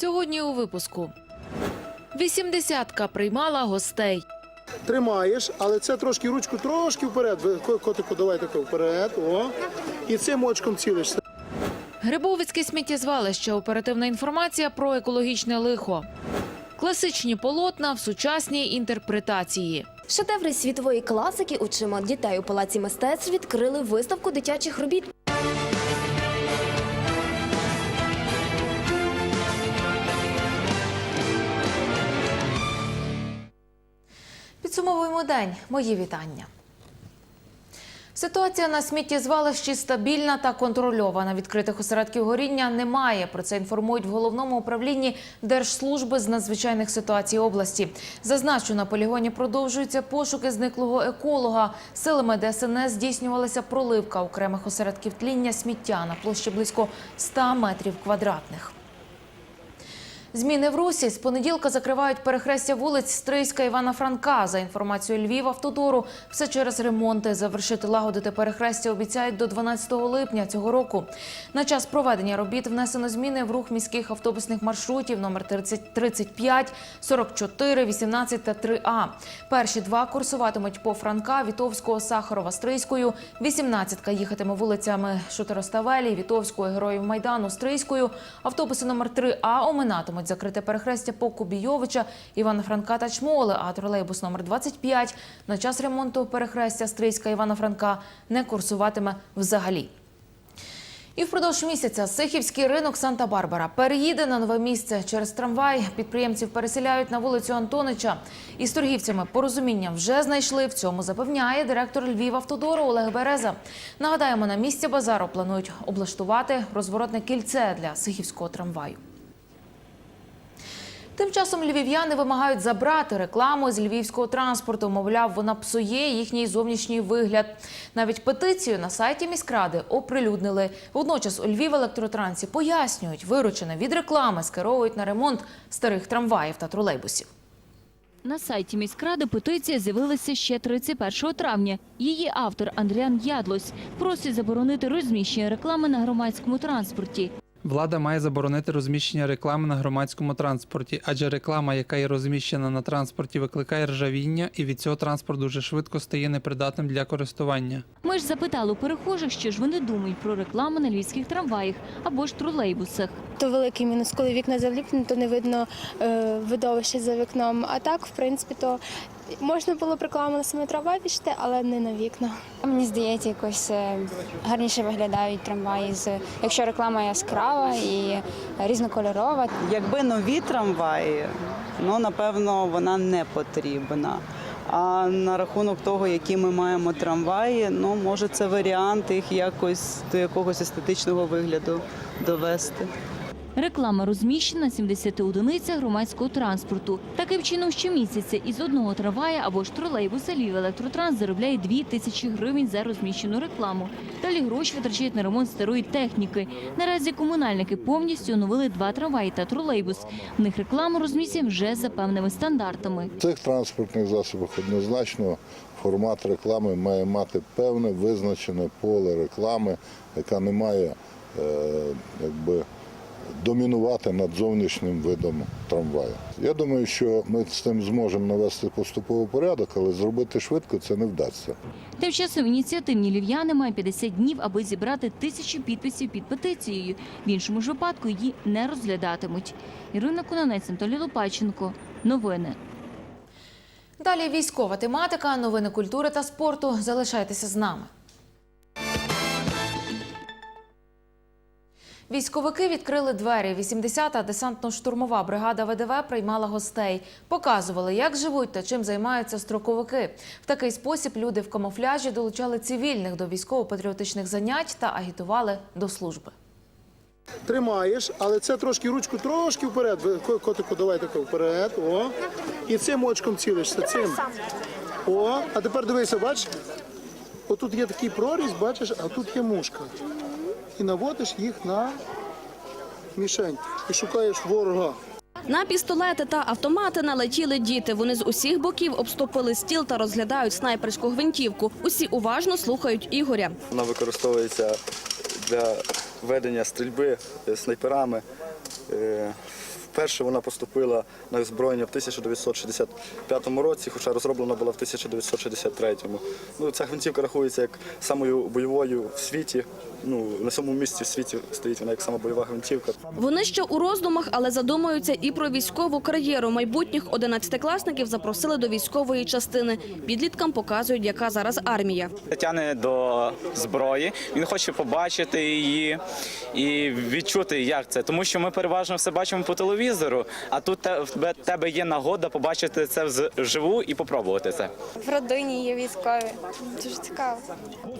Сьогодні у випуску. Вісімдесятка приймала гостей. Тримаєш, але це трошки ручку трошки вперед. Котику, давай тако вперед. О. І цим очком цілишся. Грибовицьке сміттєзвалище. Оперативна інформація про екологічне лихо. Класичні полотна в сучасній інтерпретації. Шедеври світової класики очима дітей у палаці мистецтв відкрили виставку дитячих робіт. Підсумовуємо день. Мої вітання. Ситуація на сміттєзвалищі стабільна та контрольована. Відкритих осередків горіння немає. Про це інформують в головному управлінні Держслужби з надзвичайних ситуацій області. Зазначу, на полігоні продовжуються пошуки зниклого еколога. Силами ДСНС здійснювалася проливка окремих осередків тління сміття на площі близько 100 метрів квадратних. Зміни в Русі з понеділка закривають перехрестя вулиць Стрийська Івана Франка. За інформацією Львів автодору, все через ремонти. Завершити лагодити перехрестя обіцяють до 12 липня цього року. На час проведення робіт внесено зміни в рух міських автобусних маршрутів номер 30 35, 44, 18 та 3А. Перші два курсуватимуть по Франка, Вітовського, Сахарова, Стрийською. 18-ка їхатиме вулицями Шутероставелі, Вітовського, Героїв Майдану, Стрийською. Автобуси номер 3А оминатимуть закрите перехрестя по Кубійовича, Івана Франка та Чмоли, а тролейбус номер 25 на час ремонту перехрестя Стрийська Івана Франка не курсуватиме взагалі. І впродовж місяця Сихівський ринок Санта-Барбара переїде на нове місце через трамвай. Підприємців переселяють на вулицю Антонича. Із торгівцями порозуміння вже знайшли. В цьому запевняє директор Львів автодору Олег Береза. Нагадаємо, на місці базару планують облаштувати розворотне кільце для Сихівського трамваю. Тим часом львів'яни вимагають забрати рекламу з львівського транспорту. Мовляв, вона псує їхній зовнішній вигляд. Навіть петицію на сайті міськради оприлюднили. Водночас у Львів електротрансі пояснюють, виручене від реклами скеровують на ремонт старих трамваїв та тролейбусів. На сайті міськради петиція з'явилася ще 31 травня. Її автор Андріан Ядлось просить заборонити розміщення реклами на громадському транспорті. Влада має заборонити розміщення реклами на громадському транспорті, адже реклама, яка є розміщена на транспорті, викликає ржавіння, і від цього транспорт дуже швидко стає непридатним для користування. Ми ж запитали у перехожих, що ж вони думають про рекламу на львівських трамваях або ж тролейбусах. То великий мінус, коли вікна заліплені, то не видно е, видовище за вікном. А так, в принципі, то можна було б рекламу на саме трамвай пішти, але не на вікна. Мені здається, якось е, гарніше виглядають трамваї, з якщо реклама яскрава і різнокольорова. Якби нові трамваї, ну напевно вона не потрібна. А на рахунок того, які ми маємо трамваї, ну може це варіант їх якось до якогось естетичного вигляду довести. Реклама розміщена на 70 одиницях громадського транспорту. Таким чином, щомісяця із одного трамвая або ж тролейбуса Львів електротранс заробляє 2 тисячі гривень за розміщену рекламу. Далі гроші витрачають на ремонт старої техніки. Наразі комунальники повністю оновили два трамваї та тролейбус. В них рекламу розмістять вже за певними стандартами. В цих транспортних засобах однозначно формат реклами має мати певне визначене поле реклами, яка не має е, якби, домінувати над зовнішнім видом трамваю. Я думаю, що ми з цим зможемо навести поступовий порядок, але зробити швидко це не вдасться. Тим часом ініціативні львів'яни мають 50 днів, аби зібрати тисячу підписів під петицією. В іншому ж випадку її не розглядатимуть. Ірина Кононець, Анатолій Лопаченко. Новини. Далі військова тематика, новини культури та спорту. Залишайтеся з нами. Військовики відкрили двері. 80-та десантно-штурмова бригада ВДВ приймала гостей. Показували, як живуть та чим займаються строковики. В такий спосіб люди в камуфляжі долучали цивільних до військово-патріотичних занять та агітували до служби. Тримаєш, але це трошки ручку трошки вперед. Котику, давай тако вперед. О. І цим очком цілишся. Цим. О, а тепер дивися, бачиш? Отут є такий прорізь, бачиш, а тут є мушка. І наводиш їх на мішень. І шукаєш ворога. На пістолети та автомати налетіли діти. Вони з усіх боків обступили стіл та розглядають снайперську гвинтівку. Усі уважно слухають Ігоря. Вона використовується для ведення стрільби е, снайперами. Е, Вперше вона поступила на озброєння в 1965 році, хоча розроблена була в 1963. Ну, ця гвинтівка рахується як самою бойовою в світі. Ну, на сьомому місці в світі стоїть вона як сама бойова гвинтівка. Вони ще у роздумах, але задумуються і про військову кар'єру. Майбутніх одинадцятикласників запросили до військової частини. Підліткам показують, яка зараз армія. тягне до зброї. Він хоче побачити її і відчути, як це. Тому що ми переважно все бачимо по телевізору, а тут в тебе- тебе є нагода побачити це вживу і попробувати це. В родині є військові. Дуже цікаво.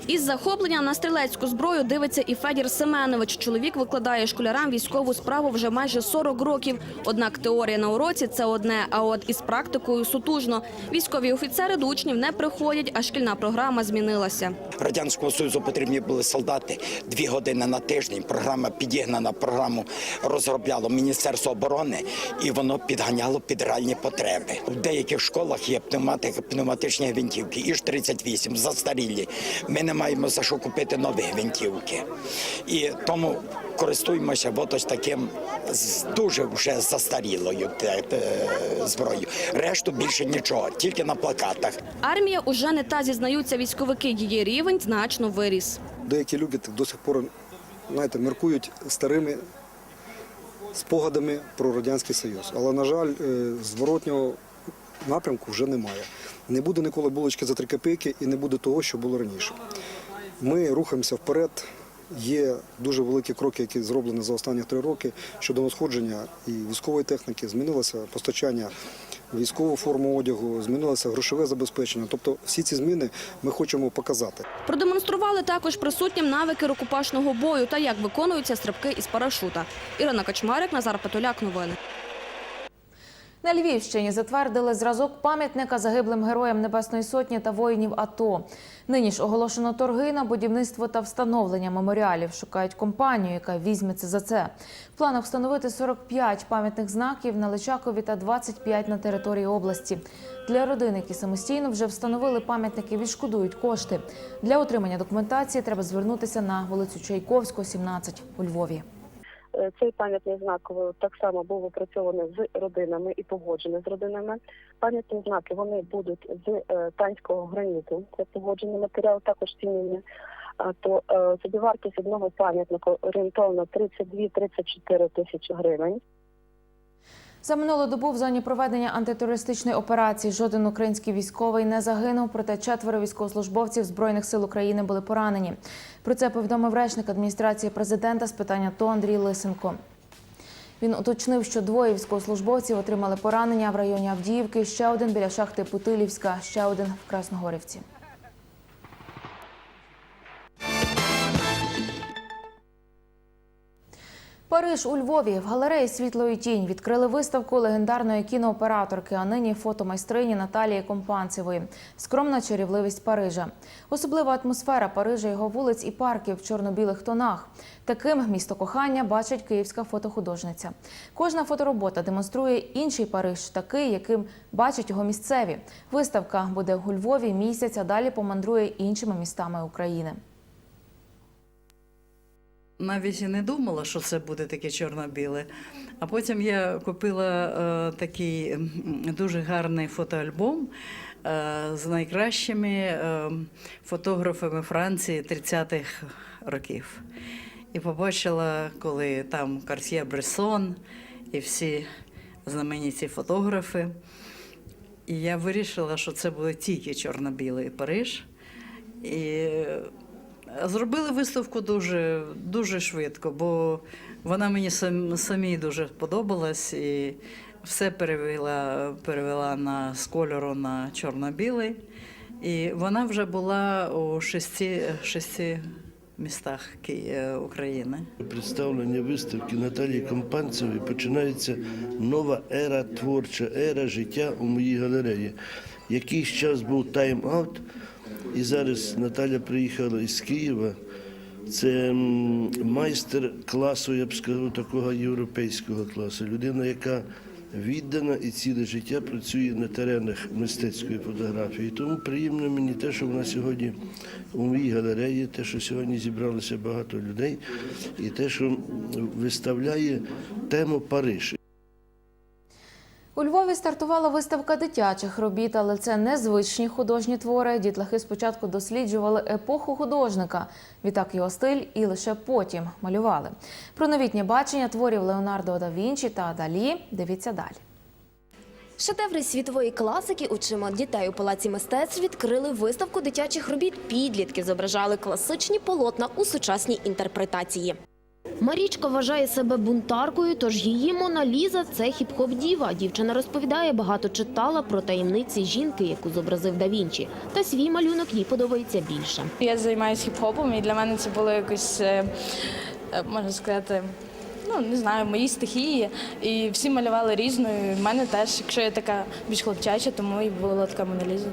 Із захопленням на стрілецьку зброю дивиться і Федір Семенович. Чоловік викладає школярам військову справу вже майже 40 років. Однак теорія на уроці це одне, а от із практикою сутужно. Військові офіцери до учнів не приходять, а шкільна програма змінилася. Радянського Союзу потрібні були солдати дві години на тиждень. Програма підігнана, програму розробляло Міністерство оборони, і воно підганяло під реальні потреби. В деяких школах є пневматики, пневматичні гвинтівки, іж 38 застарілі. Ми не маємо за що купити нові гвинтівки. І тому користуємося от ось таким з дуже вже застарілою те- те, зброєю. Решту більше нічого, тільки на плакатах. Армія уже не та зізнаються військовики. Її рівень значно виріс. Деякі люди до сих пор знаєте, міркують старими спогадами про Радянський Союз. Але, на жаль, е, зворотнього напрямку вже немає. Не буде ніколи булочки за три копійки і не буде того, що було раніше. Ми рухаємося вперед. Є дуже великі кроки, які зроблені за останні три роки щодо надходження і військової техніки. Змінилося постачання військової форми одягу, змінилося грошове забезпечення. Тобто всі ці зміни ми хочемо показати. Продемонстрували також присутнім навики рукопашного бою та як виконуються стрибки із парашута. Ірина Качмарик, Назар Патуляк. Новини. На Львівщині затвердили зразок пам'ятника загиблим героям Небесної Сотні та воїнів АТО. Нині ж оголошено торги на будівництво та встановлення меморіалів. Шукають компанію, яка візьметься за це. В планах встановити 45 пам'ятних знаків на Личакові та 25 на території області. Для родин, які самостійно вже встановили пам'ятники, відшкодують кошти. Для отримання документації треба звернутися на вулицю Чайковського, 17 у Львові. Е, Цей пам'ятний знак е, так само був опрацьований з родинами і погоджений з родинами. Пам'ятні знаки вони будуть з е, танського граніту. Це погоджений матеріал, також цінні. То собівартість одного пам'ятника орієнтовно 32-34 тисячі гривень. За минулу добу в зоні проведення антитерористичної операції жоден український військовий не загинув, проте четверо військовослужбовців збройних сил України були поранені. Про це повідомив речник адміністрації президента з питань АТО Андрій Лисенко. Він уточнив, що двоє військовослужбовців отримали поранення в районі Авдіївки, ще один біля шахти Путилівська, ще один в Красногорівці. Париж у Львові в галереї Світло і тінь відкрили виставку легендарної кінооператорки, а нині фотомайстрині Наталії Компанцевої. Скромна чарівливість Парижа. Особлива атмосфера Парижа, його вулиць і парків в чорно-білих тонах. Таким місто кохання бачить київська фотохудожниця. Кожна фоторобота демонструє інший Париж, такий, яким бачать його місцеві. Виставка буде у Львові місяць, а далі помандрує іншими містами України. Навіть і не думала, що це буде таке чорно-біле. А потім я купила е, такий дуже гарний фотоальбом е, з найкращими е, фотографами Франції 30-х років. І побачила, коли там Карт'є Бресон і всі знамениті фотографи. І я вирішила, що це буде тільки чорно-білий Париж. І Зробили виставку дуже, дуже швидко, бо вона мені сам, самій дуже подобалась і все перевела, перевела на, з кольору на чорно-білий. І вона вже була у шести, шести містах України. Представлення виставки Наталії Компанцевої починається нова ера творча, ера життя у моїй галереї. Якийсь час був тайм-аут, і зараз Наталя приїхала із Києва. Це майстер класу, я б сказав, такого європейського класу. Людина, яка віддана і ціле життя працює на теренах мистецької фотографії. Тому приємно мені те, що вона сьогодні у моїй галереї, те, що сьогодні зібралося багато людей, і те, що виставляє тему Париж. У Львові стартувала виставка дитячих робіт, але це незвичні художні твори. Дітлахи спочатку досліджували епоху художника, відтак його стиль, і лише потім малювали. Про новітнє бачення творів Леонардо да Вінчі та Далі дивіться далі. Шедеври світової класики очима дітей у палаці мистецтв відкрили виставку дитячих робіт. Підлітки зображали класичні полотна у сучасній інтерпретації. Марічка вважає себе бунтаркою, тож її Мона Ліза – це хіп-хоп діва. Дівчина розповідає, багато читала про таємниці жінки, яку зобразив да Вінчі. Та свій малюнок їй подобається більше. Я займаюся хіп-хопом, і для мене це було якось, е, е, можна сказати, ну не знаю, мої стихії. І всі малювали різно. і в мене теж, якщо я така більш хлопчача, тому і була така Моноліза.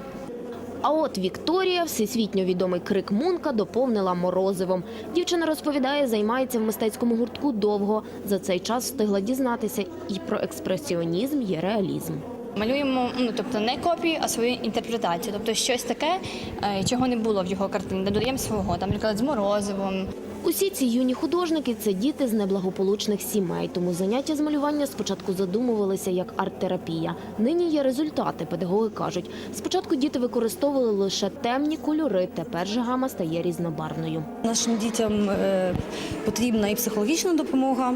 А от Вікторія, всесвітньо відомий крик Мунка, доповнила морозивом. Дівчина розповідає, займається в мистецькому гуртку довго. За цей час встигла дізнатися і про експресіонізм, є реалізм. Малюємо, ну тобто не копію, а свою інтерпретацію. Тобто щось таке, е, чого не було в його картині. Додаємо свого, там, наприклад, з морозивом. Усі ці юні художники це діти з неблагополучних сімей, тому заняття з малювання спочатку задумувалися як арт-терапія. Нині є результати. Педагоги кажуть, спочатку діти використовували лише темні кольори, тепер же гама стає різнобарвною. Нашим дітям е, потрібна і психологічна допомога,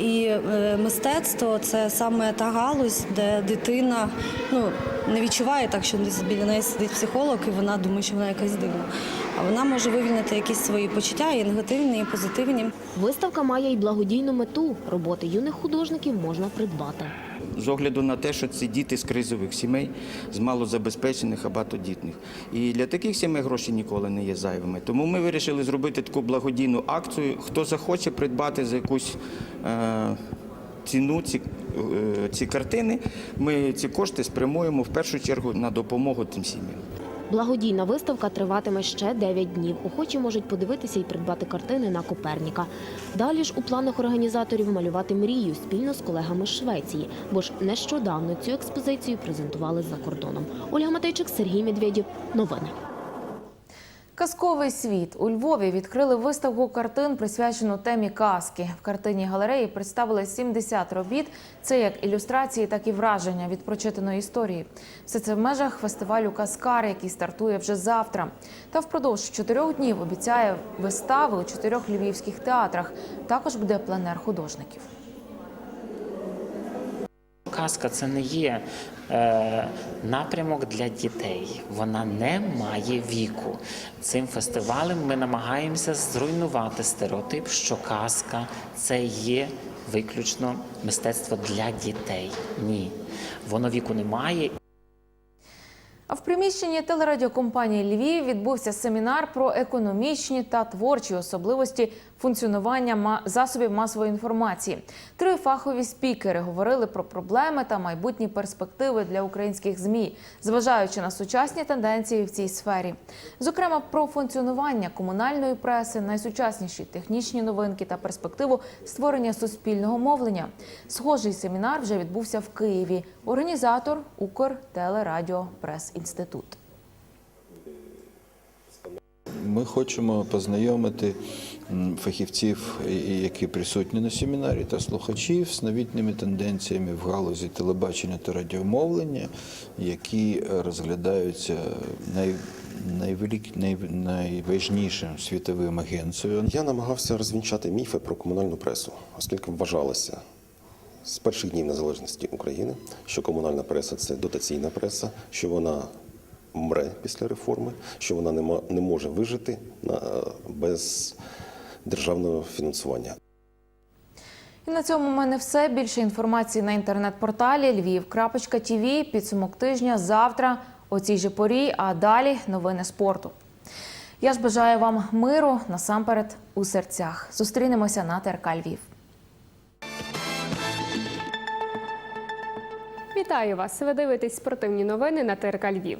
і е, мистецтво це саме та галузь, де дитина ну, не відчуває так, що десь біля неї сидить психолог, і вона думає, що вона якась дивна. А вона може вивільнити якісь свої почуття, і негативні, і позитивні. Виставка має й благодійну мету. Роботи юних художників можна придбати. З огляду на те, що це діти з кризових сімей, з малозабезпечених, а багатодітних. І для таких сімей гроші ніколи не є зайвими. Тому ми вирішили зробити таку благодійну акцію. Хто захоче придбати за якусь е, ціну ці, е, ці картини, ми ці кошти спрямуємо в першу чергу на допомогу тим сім'ям. Благодійна виставка триватиме ще 9 днів. Охочі можуть подивитися і придбати картини на Коперніка. Далі ж у планах організаторів малювати мрію спільно з колегами з Швеції, бо ж нещодавно цю експозицію презентували за кордоном. Ольга Матейчик, Сергій Медведєв. Новини. Казковий світ у Львові відкрили виставку картин, присвячену темі казки. В картині галереї представили 70 робіт. Це як ілюстрації, так і враження від прочитаної історії. Все це в межах фестивалю Каскар, який стартує вже завтра. Та впродовж чотирьох днів обіцяє вистави у чотирьох львівських театрах. Також буде пленер художників. Казка це не є е, напрямок для дітей. Вона не має віку. Цим фестивалем ми намагаємося зруйнувати стереотип, що казка це є виключно мистецтво для дітей. Ні, воно віку не має. А в приміщенні телерадіокомпанії Львів відбувся семінар про економічні та творчі особливості функціонування засобів масової інформації. Три фахові спікери говорили про проблеми та майбутні перспективи для українських змі, зважаючи на сучасні тенденції в цій сфері. Зокрема, про функціонування комунальної преси, найсучасніші технічні новинки та перспективу створення суспільного мовлення. Схожий семінар вже відбувся в Києві. Організатор Укртелерадіопрес-інститут. Ми хочемо познайомити фахівців, які присутні на семінарі, та слухачів з новітніми тенденціями в галузі телебачення та радіомовлення, які розглядаються най, найвелик, най, найважнішим світовим агенцією. Я намагався розвінчати міфи про комунальну пресу, оскільки вважалося з перших днів незалежності України, що комунальна преса це дотаційна преса, що вона мре після реформи, що вона не, ма- не може вижити на, без державного фінансування. І на цьому в мене все. Більше інформації на інтернет-порталі lviv.tv. Підсумок тижня завтра о цій же порі, а далі новини спорту. Я ж бажаю вам миру насамперед у серцях. Зустрінемося на ТРК Львів. Вітаю вас! Ви дивитесь спортивні новини на ТРК Львів.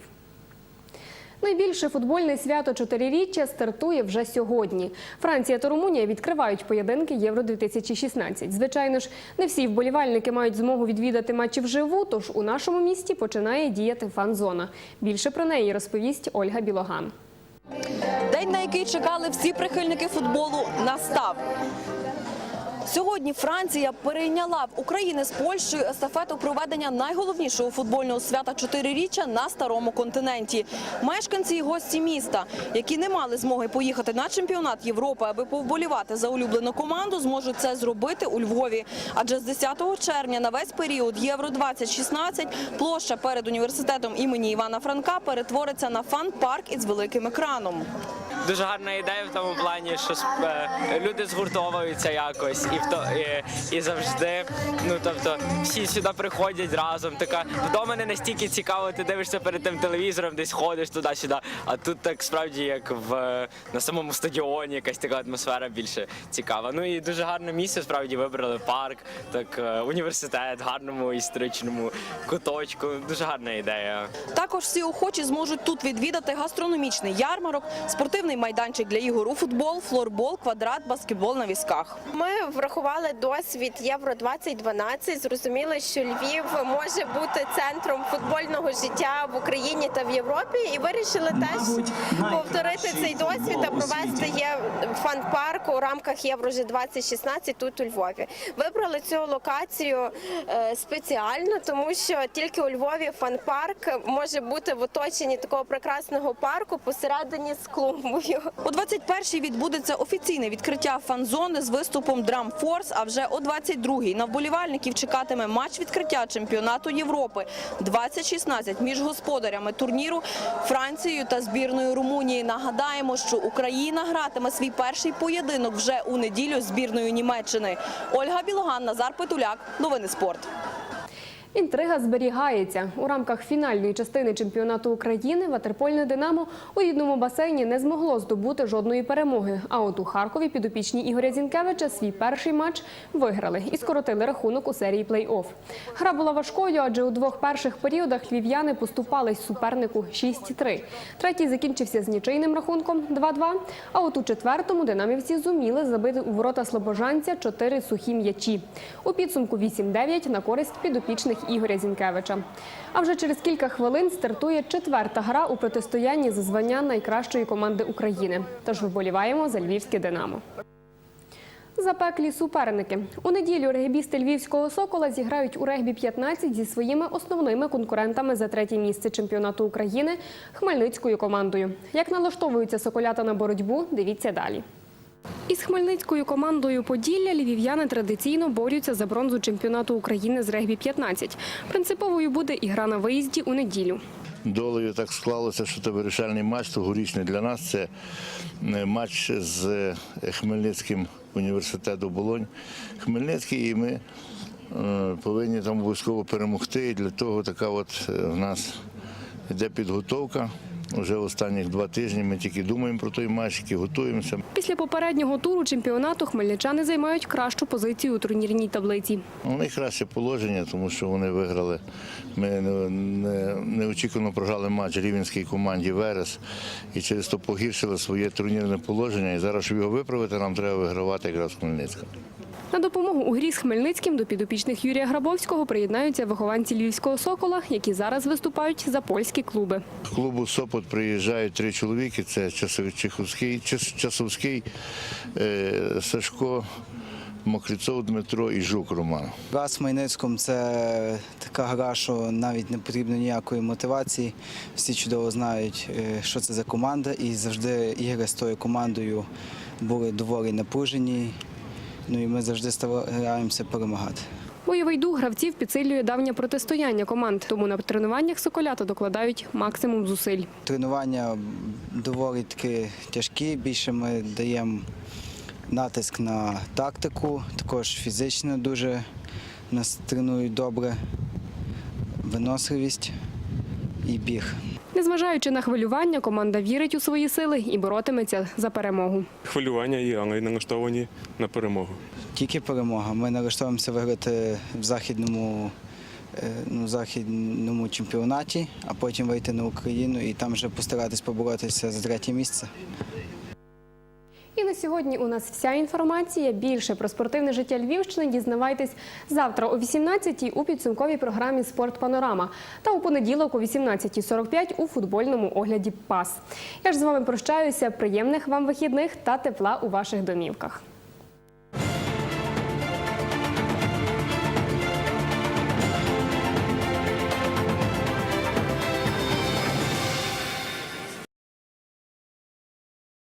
Найбільше футбольне свято чотириріччя стартує вже сьогодні. Франція та Румунія відкривають поєдинки Євро 2016 Звичайно ж, не всі вболівальники мають змогу відвідати матчі вживу. Тож у нашому місті починає діяти фан-зона. Більше про неї розповість Ольга Білоган. День, на який чекали всі прихильники футболу, настав. Сьогодні Франція перейняла в України з Польщею естафету проведення найголовнішого футбольного свята чотириріччя на старому континенті. Мешканці і гості міста, які не мали змоги поїхати на чемпіонат Європи, аби повболівати за улюблену команду, зможуть це зробити у Львові. Адже з 10 червня на весь період Євро 2016 площа перед університетом імені Івана Франка перетвориться на фан-парк із великим екраном. Дуже гарна ідея в тому плані, що е, люди згуртовуються якось і в то і, і завжди. Ну тобто всі сюди приходять разом. Така вдома не настільки цікаво, ти дивишся перед тим телевізором, десь ходиш туди-сюди. А тут так справді, як в на самому стадіоні, якась така атмосфера більше цікава. Ну і дуже гарне місце справді вибрали парк, так е, університет, гарному історичному куточку. Дуже гарна ідея. Також всі охочі зможуть тут відвідати гастрономічний ярмарок, спортивний майданчик для ігор у футбол, флорбол, квадрат, баскетбол на візках. Ми врахували досвід Євро 2012 Зрозуміли, що Львів може бути центром футбольного життя в Україні та в Європі, і вирішили теж повторити цей досвід та провести фан-парк у рамках Євро 2016 тут у Львові. Вибрали цю локацію е, спеціально, тому що тільки у Львові фан-парк може бути в оточенні такого прекрасного парку посередині з клумбою. О 21-й відбудеться офіційне відкриття фан-зони з виступом Drum Force, а вже о 22-й на вболівальників чекатиме матч відкриття чемпіонату Європи 2016 між господарями турніру Францією та збірною Румунії. Нагадаємо, що Україна гратиме свій перший поєдинок вже у неділю збірною Німеччини. Ольга Білоган, Назар Петуляк. Новини спорт. Інтрига зберігається. У рамках фінальної частини чемпіонату України ватерпольне «Динамо» у рідному басейні не змогло здобути жодної перемоги. А от у Харкові підопічні Ігоря Зінкевича свій перший матч виграли і скоротили рахунок у серії плей-офф. Гра була важкою, адже у двох перших періодах львів'яни поступались супернику 6-3. Третій закінчився з нічийним рахунком 2-2. А от у четвертому динамівці зуміли забити у ворота слобожанця чотири сухі м'ячі. У підсумку 8-9 на користь підопічних Ігоря Зінкевича. А вже через кілька хвилин стартує четверта гра у протистоянні за звання найкращої команди України. Тож вболіваємо за львівське Динамо. Запеклі суперники. У неділю регбісти львівського сокола зіграють у регбі 15 зі своїми основними конкурентами за третє місце чемпіонату України хмельницькою командою. Як налаштовуються соколята на боротьбу, дивіться далі. Із хмельницькою командою Поділля львів'яни традиційно борються за бронзу чемпіонату України з регбі 15. Принциповою буде і гра на виїзді у неділю. Долею так склалося, що це вирішальний матч тогорічний для нас. Це е, матч з е, Хмельницьким університетом Болонь. Хмельницький, і ми е, повинні там обов'язково перемогти. І для того така от в нас йде підготовка. Вже останні два тижні ми тільки думаємо про той матч, тільки готуємося. Після попереднього туру чемпіонату хмельничани займають кращу позицію у турнірній таблиці. У них краще положення, тому що вони виграли. Ми не- не- неочікувано програли матч рівенській команді Верес і через то погіршили своє турнірне положення. І зараз, щоб його виправити, нам треба вигравати якраз Хмельницька. На допомогу у грі з Хмельницьким до підопічних Юрія Грабовського приєднаються вихованці львівського сокола, які зараз виступають за польські клуби. Клубу Сопот приїжджають три чоловіки: це Часов- Чеховський, Час- Часовський, е, Сашко, Мокрицов Дмитро і Жук Роман. Гра з Хмельницьком це така гра, що навіть не потрібно ніякої мотивації. Всі чудово знають, е, що це за команда, і завжди ігри з тою командою були доволі напружені. Ну і ми завжди стараємося перемагати. Бойовий дух гравців підсилює давнє протистояння команд, тому на тренуваннях соколята докладають максимум зусиль. Тренування доволі таки тяжкі. Більше ми даємо натиск на тактику, також фізично дуже нас тренують добре, виносливість і біг. Незважаючи на хвилювання, команда вірить у свої сили і боротиметься за перемогу. Хвилювання є, але й налаштовані на перемогу. Тільки перемога. Ми налаштовуємося виграти в західному, е, ну, західному чемпіонаті, а потім вийти на Україну і там вже постаратись поборотися за третє місце. І на сьогодні у нас вся інформація. Більше про спортивне життя Львівщини дізнавайтесь завтра о 18-й у підсумковій програмі Спорт Панорама та у понеділок о 18.45 у футбольному огляді ПАС. Я ж з вами прощаюся. Приємних вам вихідних та тепла у ваших домівках.